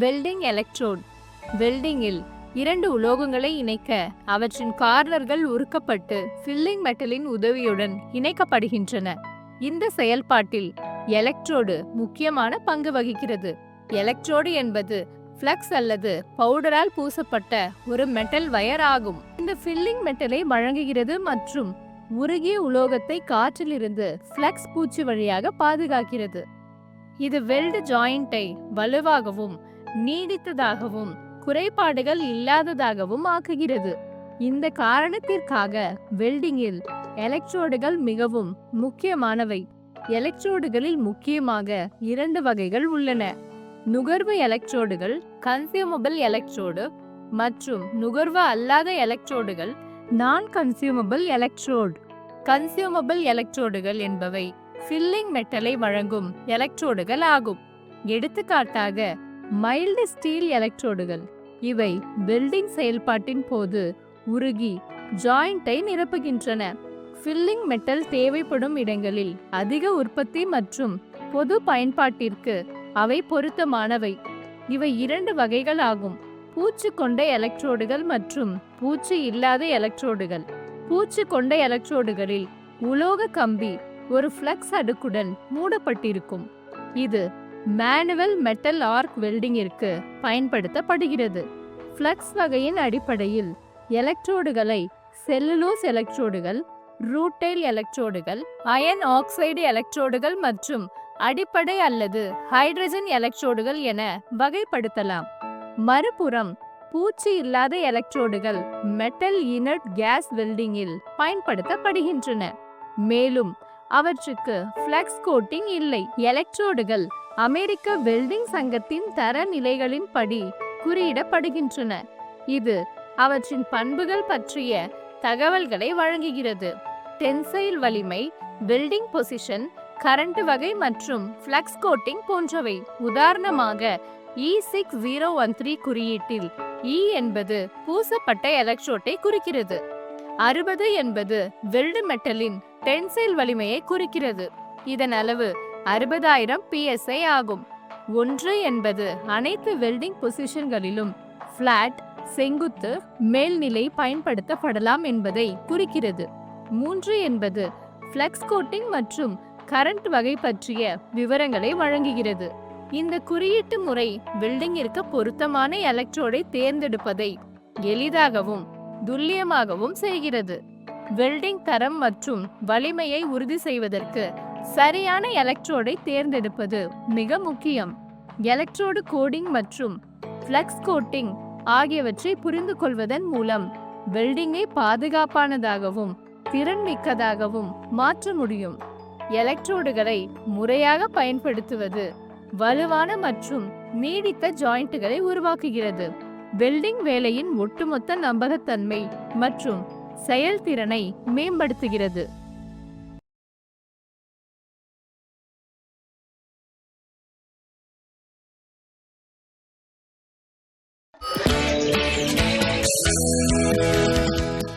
Welding electrode. வெல்டிங்கில் இரண்டு உலோகங்களை இணைக்க அவற்றின் கார்னர்கள் உருக்கப்பட்டு ஃபில்லிங் மெட்டலின் உதவியுடன் இணைக்கப்படுகின்றன. இந்த செயல்பாட்டில் எலக்ட்ரோடு முக்கியமான பங்கு வகிக்கிறது. எலக்ட்ரோடு என்பது ஃப்ளக்ஸ் அல்லது பவுடரால் பூசப்பட்ட ஒரு மெட்டல் வயர் ஆகும். இந்த ஃபில்லிங் மெட்டலை வழங்குகிறது மற்றும் உருகிய உலோகத்தை காற்றிலிருந்து ஃப்ளக்ஸ் பூச்சு வழியாக பாதுகாக்கிறது. இது வெல்டு ஜாயிண்டை வலுவாகவும் நீடித்ததாகவும் குறைபாடுகள் இல்லாததாகவும் ஆக்குகிறது. இந்த காரணத்திற்காக வெல்டிங்கில் எலக்ட்ரோடுகள் மிகவும் முக்கியமானவை. எலக்ட்ரோடுகளில் முக்கியமாக இரண்டு வகைகள் உள்ளன. நுகர்வு எலக்ட்ரோடுகள் கன்சியூமபிள் எலக்ட்ரோடு மற்றும் நுகர்வு அல்லாத எலக்ட்ரோடுகள் நான் கன்சியூமபிள் எலக்ட்ரோடு கன்சியூமபிள் எலக்ட்ரோடுகள் என்பவை ஃபில்லிங் மெட்டலை வழங்கும் எலக்ட்ரோடுகள் ஆகும். எடுத்துக்காட்டாக மைல்டு ஸ்டீல் எலக்ட்ரோடுகள். இவை வெல்டிங் செயல்பாட்டின் போது உருகி ஜாயிண்டை நிரப்புகின்றன. ஃபில்லிங் மெட்டல் தேவைப்படும் இடங்களில் அதிக உற்பத்தி மற்றும் பொது பயன்பாட்டிற்கு அவை பொருத்தமானவை. இவை இரண்டு வகைகள் ஆகும். பூச்சு கொண்ட எலக்ட்ரோடுகள் மற்றும் பூச்சு இல்லாத எலக்ட்ரோடுகள். பூச்சு கொண்ட எலக்ட்ரோடுகளில் உலோக கம்பி ஒரு ஃப்ளக்ஸ் அடுக்குடன் மூடப்பட்டிருக்கும். இது மேனுவல் மெட்டல் ஆர்க் வெல்டிங்கிற்கு பயன்படுத்தப்படுகிறது. ஃப்ளக்ஸ் வகையின் அடிப்படையில் எலக்ட்ரோடுகளை செல்லுலோஸ் எலக்ட்ரோடுகள் ரூட்டைல் எலக்ட்ரோடுகள் அயன் ஆக்சைடு எலக்ட்ரோடுகள் மற்றும் அடிப்படை அல்லது ஹைட்ரஜன் எலக்ட்ரோடுகள் என வகைப்படுத்தலாம். மறுபுறம் பூச்சி இல்லாத எலக்ட்ரோடுகள் மெட்டல் இனட் கேஸ் வெல்டிங்கில் பயன்படுத்தப்படுகின்றன. மேலும் அவற்றுக்கு ஃப்ளெக்ஸ் கோட்டிங் இல்லை. எலக்ட்ரோடுகள் அமெரிக்க வெல்டிங் சங்கத்தின் தரநிலைகளின் படி குறியிடப்படுகின்றன. இது அவற்றின் பண்புகள் பற்றிய தகவல்களை வழங்குகிறது. டென்சைல் வலிமை வெல்டிங் பொசிஷன் கரண்ட் வகை மற்றும் ஃப்ளக்ஸ் கோட்டிங் போன்றவை. உதாரணமாக E six zero one three குறியீட்டில் இ என்பது பூசப்பட்ட எலக்ட்ரோட்டை குறிக்கிறது. அறுபது என்பது வெல்டு மெட்டலின் டென்சைல் வலிமையை குறிக்கிறது. இதன் அளவு அறுபதாயிரம் பிஎஸ்ஐ ஆகும். ஒன்று என்பது அனைத்து வெல்டிங் பொசிஷன்களிலும் ஃப்ளாட் செங்குத்து மேல்நிலை பயன்படுத்தப்படலாம் என்பதை குறிக்கிறது. மூன்று என்பது ஃப்ளெக்ஸ் கோட்டிங் மற்றும் கரண்ட் வகை பற்றிய விவரங்களை வழங்குகிறது. இந்த குறியீட்டு முறை வெல்டிங்கிற்கு பொருத்தமான எலக்ட்ரோடை தேர்ந்தெடுப்பதை எளிதாகவும் துல்லியமாகவும் செய்கிறது. வெல்டிங் தரம் மற்றும் வலிமையை உறுதி செய்வதற்கு சரியான எலக்ட்ரோடை தேர்ந்தெடுப்பது மிக முக்கியம். எலக்ட்ரோடு கோடிங் மற்றும் ஃப்ளக்ஸ் கோட்டிங் ஆகியவற்றை புரிந்து கொள்வதன் மூலம் வெல்டிங்கை பாதுகாப்பானதாகவும் திறன்மிக்கதாகவும் மாற்ற முடியும். எலக்ட்ரோடுகளை முறையாக பயன்படுத்துவது வலுவான மற்றும் நீடித்த ஜாயிண்ட்டுகளை உருவாக்குகிறது. வெல்டிங் வேலையின் ஒட்டுமொத்த நம்பகத்தன்மை மற்றும் செயல்திறனை மேம்படுத்துகிறது.